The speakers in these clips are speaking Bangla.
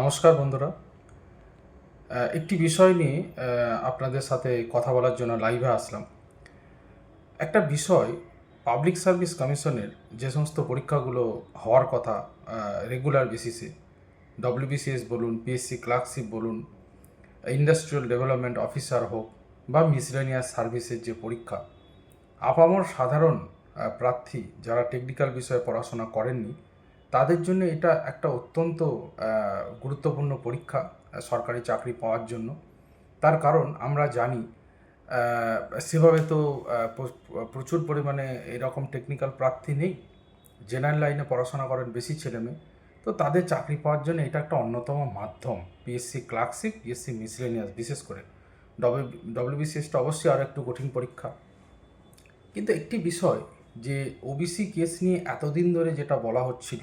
নমস্কার বন্ধুরা। একটি বিষয় নিয়ে আপনাদের সাথে কথা বলার জন্য লাইভে আসলাম। একটা বিষয় পাবলিক সার্ভিস কমিশনের যে সমস্ত পরীক্ষাগুলো হওয়ার কথা রেগুলার বেসিসে ডব্লিউবিসিএস বলুন পিএসসি ক্লার্কশিপ বলুন ইন্ডাস্ট্রিয়াল ডেভেলপমেন্ট অফিসার হোক বা মিসলেনিয়াস সার্ভিসের যে পরীক্ষা, আপামর সাধারণ প্রার্থী যারা টেকনিক্যাল বিষয়ে পড়াশোনা করেননি তাদের জন্য এটা একটা অত্যন্ত গুরুত্বপূর্ণ পরীক্ষা সরকারি চাকরি পাওয়ার জন্য। তার কারণ আমরা জানি সেভাবে তো প্রচুর পরিমাণে এরকম টেকনিক্যাল প্রার্থী নেই। জেনারেল লাইনে পড়াশোনা করেন বেশি ছেলেমেয়ে তো তাদের চাকরি পাওয়ার জন্য এটা একটা অন্যতম মাধ্যম পিএসসি ক্লার্কশিপ পিএসসি মিসলেনিয়াস বিশেষ করে। ডব্লিউ ডব্লিউবিসিএসটা অবশ্যই আরও একটু কঠিন পরীক্ষা। কিন্তু একটি বিষয় যে ওবিসি কেস নিয়ে এতদিন ধরে যেটা বলা হচ্ছিল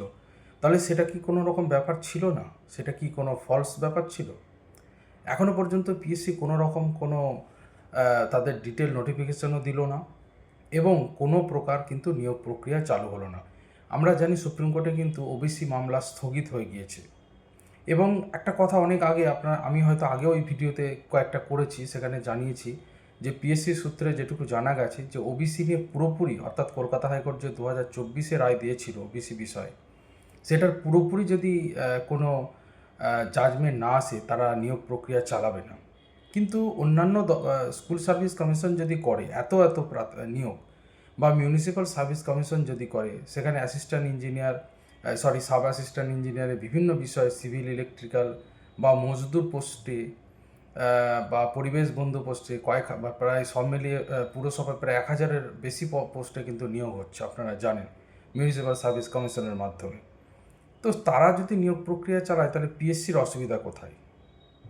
তাহলে সেটা কি কোনো রকম ব্যাপার ছিল না? সেটা কি কোনো ফলস ব্যাপার ছিল? এখনও পর্যন্ত পিএসসি কোনো রকম কোনো তাদের ডিটেল নোটিফিকেশনও দিল না এবং কোনো প্রকার কিন্তু নিয়োগ প্রক্রিয়া চালু হলো না। আমরা জানি সুপ্রিম কোর্টে কিন্তু ওবিসি মামলা স্থগিত হয়ে গিয়েছে। এবং একটা কথা অনেক আগে আপনার, আমি হয়তো আগে ওই ভিডিওতে কয়েকটা করেছি, সেখানে জানিয়েছি যে পিএসসি সূত্রে যেটুকু জানা গেছে যে ওবিসি নিয়ে পুরোপুরি, অর্থাৎ কলকাতা হাইকোর্ট যে দু হাজার চব্বিশে রায় দিয়েছিল ওবিসি বিষয়ে সেটার পুরোপুরি যদি কোনো জাজমেন্ট না আসে, তারা নিয়োগ প্রক্রিয়া চালাবে না। কিন্তু অন্যান্য স্কুল সার্ভিস কমিশন যদি করে, এত এত নিয়োগ, বা মিউনিসিপ্যাল সার্ভিস কমিশন যদি করে, সেখানে assistant engineer sorry sub assistant ইঞ্জিনিয়ারের বিভিন্ন বিষয়ে সিভিল ইলেকট্রিক্যাল বা মজদুর পোস্টে বা পরিবেশ বন্ধু পোস্টে কয়েক প্রায় সব মিলিয়ে পুরসভায় প্রায় এক হাজারের বেশি পোস্টে কিন্তু নিয়োগ হচ্ছে, আপনারা জানেন মিউনিসিপ্যাল সার্ভিস কমিশনের মাধ্যমে। তো তারা যদি নিয়োগ প্রক্রিয়া চালায়, তাহলে পিএসসির অসুবিধা কোথায়?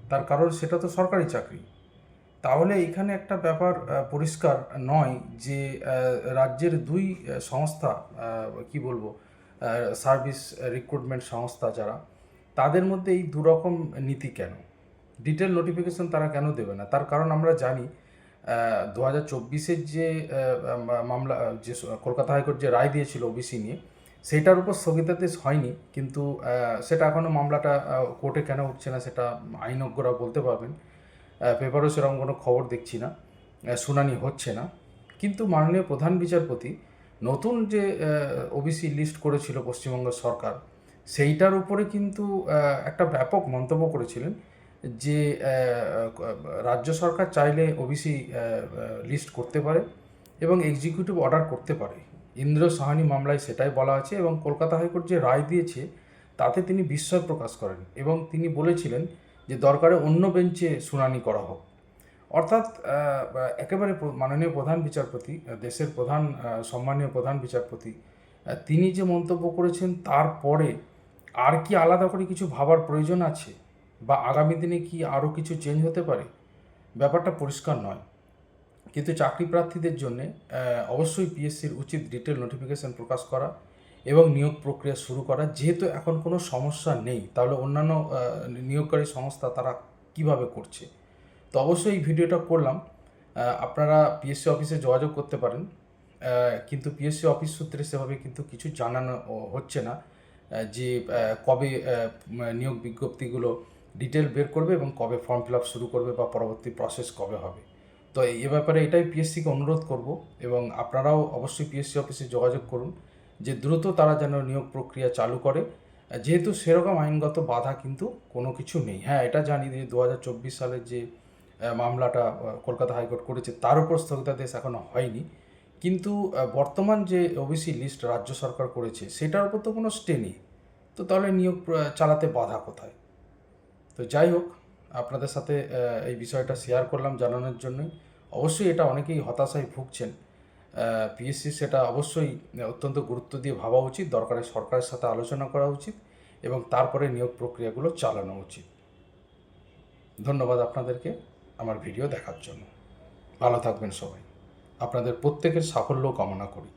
তার কারণ সেটা তো সরকারি চাকরি। তাহলে এখানে একটা ব্যাপার পরিষ্কার নয় যে রাজ্যের দুই সংস্থা কি বলব সার্ভিস রিক্রুটমেন্ট সংস্থা যারা, তাদের মধ্যে এই দুরকম নীতি কেন? ডিটেল নোটিফিকেশন তারা কেন দেবে না? তার কারণ আমরা জানি দু হাজার চব্বিশের যে মামলা, যে, কলকাতা হাইকোর্ট যে রায় দিয়েছিল ওবিসি নিয়ে সেটার উপর স্থগিতাদেশ হয়নি, কিন্তু সেটা এখনও মামলাটা কোর্টে কেন উঠছে না সেটা আইনজ্ঞরা বলতে পারবেন। পেপারও সেরকম কোনো খবর দেখছি না শুনানি হচ্ছে না। কিন্তু মাননীয় প্রধান বিচারপতি নতুন যে ওবিসি লিস্ট করেছিল পশ্চিমবঙ্গ সরকার, সেইটার উপরে কিন্তু একটা ব্যাপক মন্তব্য করেছিলেন যে রাজ্য সরকার চাইলে ওবিসি লিস্ট করতে পারে এবং এক্সিকিউটিভ অর্ডার করতে পারে। ইন্দ্র সাহানি মামলায় সেটাই বলা আছে এবং কলকাতা হাইকোর্ট যে রায় দিয়েছে, তাতে তিনি বিস্ময় প্রকাশ করেন এবং তিনি বলেছিলেন যে দরকারে অন্য বেঞ্চে শুনানি করা হোক। অর্থাৎ একেবারে মাননীয় প্রধান বিচারপতি দেশের প্রধান সম্মানীয় প্রধান বিচারপতি তিনি যে মন্তব্য করেছেন তারপরে আর কি আলাদা করে কিছু ভাবার প্রয়োজন আছে বা আগামী দিনে কি আরও কিছু চেঞ্জ হতে পারে? ব্যাপারটা পরিষ্কার নয়। কিন্তু চাকরি প্রার্থীদের জন্য অবশ্যই পিএসসির উচিত ডিটেল নোটিফিকেশন প্রকাশ করা এবং নিয়োগ প্রক্রিয়া শুরু করা। যেহেতু এখন কোনো সমস্যা নেই, তাহলে অন্যান্য নিয়োগকারী সংস্থা তারা কীভাবে করছে? তো অবশ্যই এই ভিডিওটা করলাম। আপনারা পিএসসি অফিসে যোগাযোগ করতে পারেন। কিন্তু পিএসসি অফিস সূত্রে সেভাবে কিন্তু কিছু জানানো হচ্ছে না যে কবে নিয়োগ বিজ্ঞপ্তিগুলো ডিটেল বের করবে এবং কবে ফর্ম ফিল আপ শুরু করবে বা পরবর্তী প্রসেস কবে হবে। তো এ ব্যাপারে এটাই পিএসসিকে অনুরোধ করব এবং আপনারাও অবশ্যই পিএসসি অফিসে যোগাযোগ করুন যে দ্রুত তারা যেন নিয়োগ প্রক্রিয়া চালু করে। যেহেতু সেরকম আইনগত বাধা কিন্তু কোনো কিছু নেই। হ্যাঁ এটা জানি যে দু হাজার চব্বিশ সালের যে মামলাটা কলকাতা হাইকোর্ট করেছে তার উপর স্থগিতাদেশ এখনও হয়নি। কিন্তু বর্তমান যে ওবিসি লিস্ট রাজ্য সরকার করেছে সেটার উপর তো কোনো স্টে নেই। তো তাহলে নিয়োগ চালাতে বাধা কোথায়? তো যাই হোক আপনাদের সাথে এই বিষয়টা শেয়ার করলাম জানানোর জন্যই। অবশ্যই এটা অনেকেই হতাশায় ভুগছেন। পিএসসি সেটা অবশ্যই অত্যন্ত গুরুত্ব দিয়ে ভাবা উচিত, দরকারে সরকারের সাথে আলোচনা করা উচিত এবং তারপরে নিয়োগ প্রক্রিয়াগুলো চালানো উচিত। ধন্যবাদ আপনাদেরকে আমার ভিডিও দেখার জন্য। ভালো থাকবেন সবাই। আপনাদের প্রত্যেকের সাফল্য কামনা করি।